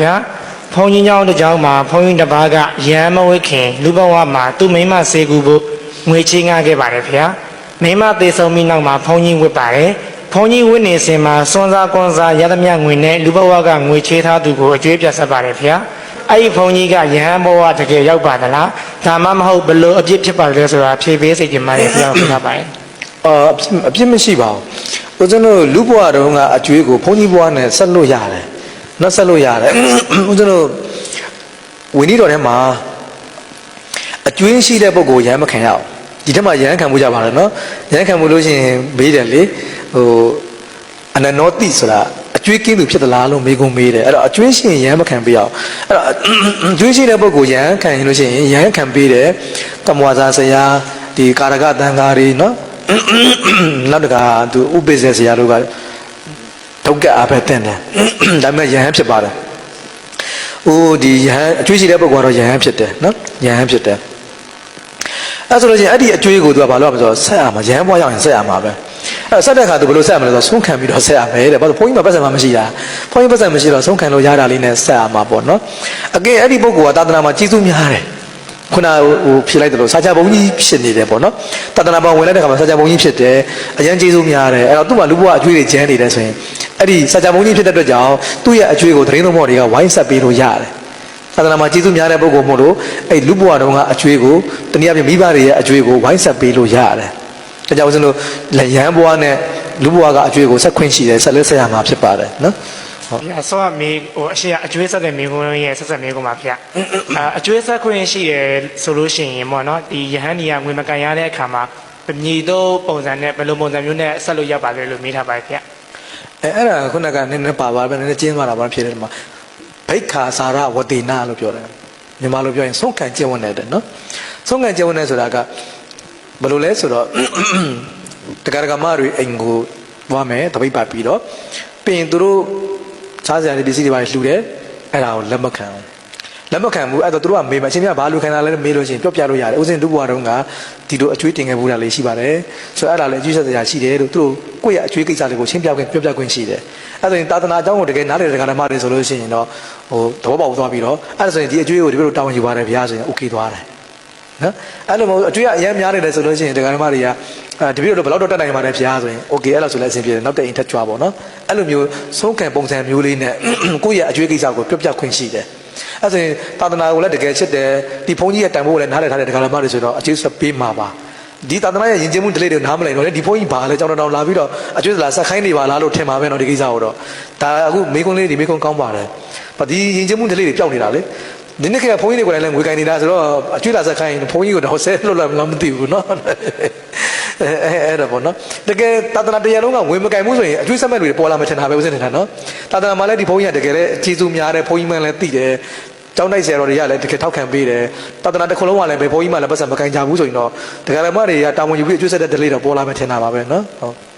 ဗျာဘုန်းကြီးเจ้าတစ်เจ้าမှာဘုန်းကြီးတစ်ပါးကရဟန်းမဝိခင်လူဘဝမှာသူ့မိန်းမဆေးကူဖို့ငွေချင်းငှားခဲ့ပါတယ်ဗျာမိန်းမသေးဆုံးပြီးနောက်မှာဘုန်းကြီးဝတ်ပါတယ်ဘုန်းကြီးဝတ်နေစဉ်မှာစွန်စားကွန်စားရသမျှငွေနဲ့လူဘဝကငွေချေးထားသူကိုအကျွေးပြတ်ဆက်ပါတယ်ဗျာအဲ့ဒီဘုန်းကြီးကယဟန်ဘဝတကယ်ရောက်ပါသလားဒါမှမဟုတ်ဘလို့အပြစ်ဖြစ်ပါလဲဆိုတာဖြေပေးစိတ်ကြင်ပါတယ်ဗျာခင်ဗျာပါတယ် အာအပြစ်မရှိပါဘူးဦးဇင်းတို့လူဘွားတုန်းကအကျွေးကိုဘုန်းကြီးဘွားနဲ့ဆက်လို့ရတယ် နော်ဆက်လို့ရတယ်ဦးဇင်းတို့ဝိနည်းတော်ထဲမှာအကျွေးရှိတဲ့ပုဂ္ဂိုလ်ရမ်းမခံရအောင်ဒီထက်မှရမ်းခံမှုကြပါလားနော်ရမ်းခံမှုလို့ရှိရင်မေးတယ်လေဟိုအနနောတိဆိုတာအကျွေးကင်းသူဖြစ်သလားလို့မေးခွန်းမေးတယ်အဲ့တော့အကျွေးရှိရင်ရမ်းမခံပေးအောင်အဲ့တော့အကျွေးရှိတဲ့ပုဂ္ဂိုလ်ရမ်းခံရင်လို့ရှိရင်ရမ်းခံပေးတယ်ကမ္မဝါစာဆရာဒီကာရကတန်ဃာတွေနော်နောက်တကသူဥပိ္ပဇေဆရာတို့က ဒုက္ခအဖက်တင်တယ်ဒါပေမဲ့ယဟန်ဖြစ်ပါတယ်။အိုးဒီယဟန်အကျွေးရှိတဲ့ပုဂ္ဂိုလ်ကတော့ယဟန်ဖြစ်တယ်နော်ယဟန်ဖြစ်တယ်။အဲဆိုလို့ချင်းအဲ့ဒီအကျွေးကိုသူကဘာလို့လဲဆိုတော့ဆက်ရမှာယဟန်ဘွားရောက်ရင်ဆက်ရမှာပဲ။အဲဆက်တဲ့ခါသူဘယ်လိုဆက်ရမလဲဆိုတော့ဆုံးခံပြီးတော့ဆက်ရမယ်တဲ့။ဘာလို့ဘုန်းကြီးမှာပတ်စံမှမရှိတာ။ဘုန်းကြီးပတ်စံမရှိတော့ဆုံးခံလို့ရတာလေးနဲ့ဆက်ရမှာပေါ့နော်။အကဲအဲ့ဒီပုဂ္ဂိုလ်ကသာသနာမှာကြီးစုများတယ်။ခုနဟိုဖြေလိုက်တယ်လို့စာချဘုံကြီးဖြစ်နေတယ်ပေါ့နော်တတနာပေါင်းဝင်လိုက်တဲ့ခါမှာစာချဘုံကြီးဖြစ်တယ်အရန်ကျေးဇူးများတယ်အဲ့တော့သူ့မှာလူဘဝအကျွေးတွေကျန်းနေတယ်ဆိုရင် အဲ့ဒီစာချဘုံကြီးဖြစ်တဲ့အတွက်ကြောင့်သူ့ရဲ့အကျွေးကိုသတင်းသုံးမော်တွေကဝိုင်းဆက်ပေးလို့ရတယ်တတနာမှာကျေးဇူးများတဲ့ပုဂ္ဂိုလ်မို့လို့အဲ့လူဘဝတုန်းကအကျွေးကိုတနည်းအားဖြင့်မိဘတွေရဲ့အကျွေးကိုဝိုင်းဆက်ပေးလို့ရတယ်ဒါကြောင့်ဦးဇင်းတို့လက်ရန်ဘဝနဲ့လူဘဝကအကျွေးကိုဆက်ခွင့်ရှိတယ်ဆက်လက်ဆက်ရမှာဖြစ်ပါတယ်နော်ဟုတ်ဗျာဆောကမေဟိုအရှိအကျွေးဆက်တဲ့မိကုန်းရဲ့ဆက်ဆက်မိကုန်းပါဗျာအာအကျွေးဆက်ခွင့်ရှိတယ်ဆိုလို့ရှိရင်ပေါ့နော်ဒီယဟန်ဒီကငွေမကန်ရတဲ့အခါမှာမြေတော့ပုံစံနဲ့ဘယ်လိုပုံစံမျိုးနဲ့ဆက်လို့ရပါလဲလို့မေးထားပါတယ်ဗျာ အဲအဲ့ဒါခုနကနည်းနည်းပါပါပဲနည်းနည်းကျင်းသွားတာပါဖြစ်တယ်ဒီမှာဘိက္ခာစာရဝတိနာလို့ပြောတယ်မြန်မာလိုပြောရင်ဆုံးခံကျင့်ဝတ်နေတဲ့နော်ဆုံးခံကျင့်ဝတ်နေဆိုတာကဘယ်လိုလဲဆိုတော့တရားကမတွေအိမ်ကိုသွားမယ်တပိတ်ပတ်ပြီးတော့ပြင်သူတို့စားစရာတွေပစ္စည်းတွေပါလှူတယ်အဲ့ဒါကိုလက်မခံဘူး လက်မခံဘူးအဲ့တော့သူတို့ကမေးမှအချင်းများဘာလူခံတာလဲမေးလို့ရှိရင်ပြောပြလို့ရတယ်ဥစဉ်ဒုဘွားတုန်းကဒီလိုအကျွေးတင်ခဲ့ဘူးတာလေးရှိပါတယ်ဆိုတော့အဲ့ဒါလည်းအကျွေးဆက်စရာရှိတယ်လို့သူတို့ကိုယ့်ရဲ့အကျွေးကိစ္စလေးကိုရှင်းပြခွင့်ပြောပြခွင့်ရှိတယ်အဲ့ဒါဆိုရင်သာသနာအကြောင်းကိုတကယ်နားလည်တဲ့ခါဓမ္မတွေဆိုလို့ရှိရင်တော့ဟိုသဘောပေါက်သွားပြီးတော့အဲ့ဒါဆိုရင်ဒီအကျွေးကိုဒီလိုတောင်းယူပါတယ်ဗျာဆိုရင် okay သွားတယ်နော်အဲ့လိုမဟုတ်အကျွေးကအရင်များနေတယ်ဆိုလို့ရှိရင်တရားဓမ္မတွေကအာတပည့်တို့ဘယ်လောက်တော့တက်နိုင်ပါတယ်ဗျာဆိုရင် okay အဲ့လိုဆိုလည်းအဆင်ပြေတယ်နောက်တဲ့အိမ်ထက်ကြွားပေါ့နော်အဲ့လိုမျိုးဆုံးခံပုံစံမျိုးလေးနဲ့ကိုယ့်ရဲ့အကျွေးကိစ္စကိုပြောပြခွင့်ရှိတယ် အဲ့ဆိုရင်သာသနာကိုလည်းတကယ်ချစ်တယ်ဒီဘုန်းကြီးရဲ့တန်ဖိုးကိုလည်းနားလည်ထားတဲ့ဒကာမတွေဆိုတော့အကျေးဆက်ပေးမှာပါဒီသာသနာရဲ့ယဉ်ကျေးမှုဒလိတွေကိုနားမလည်တော့လေဒီဘုန်းကြီးဘာလဲကြောင်းတောင်လာပြီးတော့အကျွတ်လာဆက်ခိုင်းနေပါလားလို့ထင်ပါပဲနော်ဒီကိစ္စကိုတော့ဒါအခုမိကွန်းလေးဒီမိကွန်းကောင်းပါတယ်ဘာဒီယဉ်ကျေးမှုဒလိတွေပျောက်နေတာလေဒီနေ့ခေတ်ဘုန်းကြီးတွေကိုလည်းငွေကင်နေတာဆိုတော့အကျွတ်လာဆက်ခိုင်းဘုန်းကြီးကိုတော့ဆဲလွတ်လာမလားမသိဘူးနော် အဲအဲအဲ့ဒါပေါ့နော်တကယ်သာသနာတရားလုံးကငွေမကင်ဘူးဆိုရင်အကျွေးဆက်မဲ့တွေပေါ်လာမှထင်တာပဲဦးစင်းနေတာနော်သာသနာမှာလည်းဒီဘုန်းကြီးကတကယ်လည်းအကျေစုများတယ်ဘုန်းကြီးမှလည်းသိတယ်ကျောင်းတိုက်ဆရာတော်တွေကလည်းတကယ်ထောက်ခံပေးတယ်သာသနာတစ်ခုလုံးကလည်းဘယ်ဘုန်းကြီးမှလည်းပတ်စံမကင်ကြဘူးဆိုရင်တော့တရားဓမ္မတွေကတာဝန်ယူပြီးအကျွေးဆက်တဲ့ဒလေးတော့ပေါ်လာမှထင်တာပါပဲနော်ဟုတ်